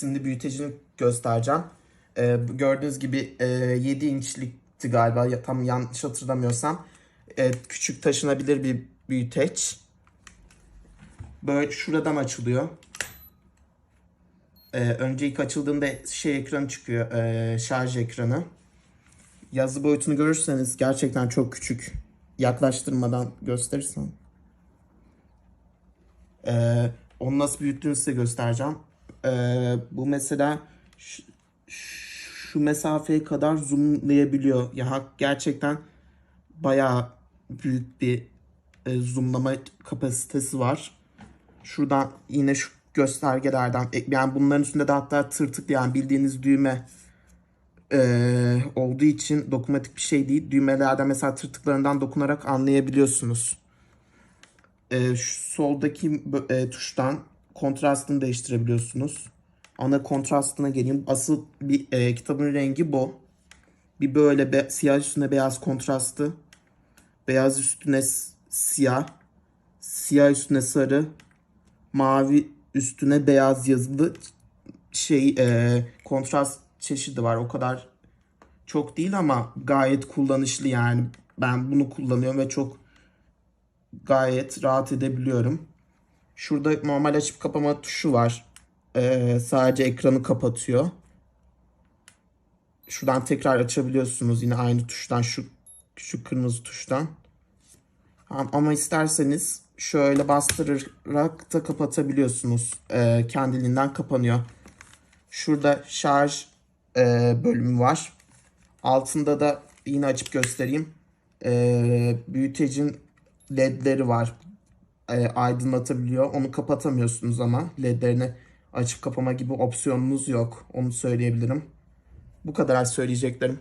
Şimdi büyütecini göstereceğim. Ee, gördüğünüz gibi e, 7 inçlikti galiba ya, tam yanlış hatırlamıyorsam. E, küçük taşınabilir bir büyüteç. Böyle şuradan açılıyor. Ee, önce ilk açıldığında şey ekranı çıkıyor. e, şarj ekranı. Yazı boyutunu görürseniz gerçekten çok küçük. Yaklaştırmadan gösterirsem. Ee, onu nasıl büyüttüğünü size göstereceğim. Ee, bu mesela şu, şu mesafeye kadar zoomlayabiliyor. Ya gerçekten bayağı büyük bir e, zoomlama kapasitesi var. Şuradan yine şu göstergelerden e, yani bunların üstünde de hatta tırtık yani bildiğiniz düğme e, olduğu için dokunmatik bir şey değil. Düğmelerden mesela tırtıklarından dokunarak anlayabiliyorsunuz. E, şu soldaki e, tuştan kontrastını değiştirebiliyorsunuz. Ana kontrastına geleyim. Asıl bir e, kitabın rengi bu. Bir böyle be- siyah üstüne beyaz kontrastı. Beyaz üstüne siyah. Siyah üstüne sarı. Mavi üstüne beyaz yazılı şey e, kontrast çeşidi var. O kadar çok değil ama gayet kullanışlı yani. Ben bunu kullanıyorum ve çok gayet rahat edebiliyorum. Şurada normal açıp kapama tuşu var. Ee, sadece ekranı kapatıyor. Şuradan tekrar açabiliyorsunuz yine aynı tuştan şu küçük kırmızı tuştan. Am- Ama isterseniz şöyle bastırarak da kapatabiliyorsunuz. Ee, kendiliğinden kapanıyor. Şurada şarj e, bölümü var. Altında da yine açıp göstereyim. Ee, büyütecin ledleri var. Ee, aydınlatabiliyor. Onu kapatamıyorsunuz ama ledlerini açıp kapama gibi opsiyonunuz yok. Onu söyleyebilirim. Bu kadar söyleyeceklerim.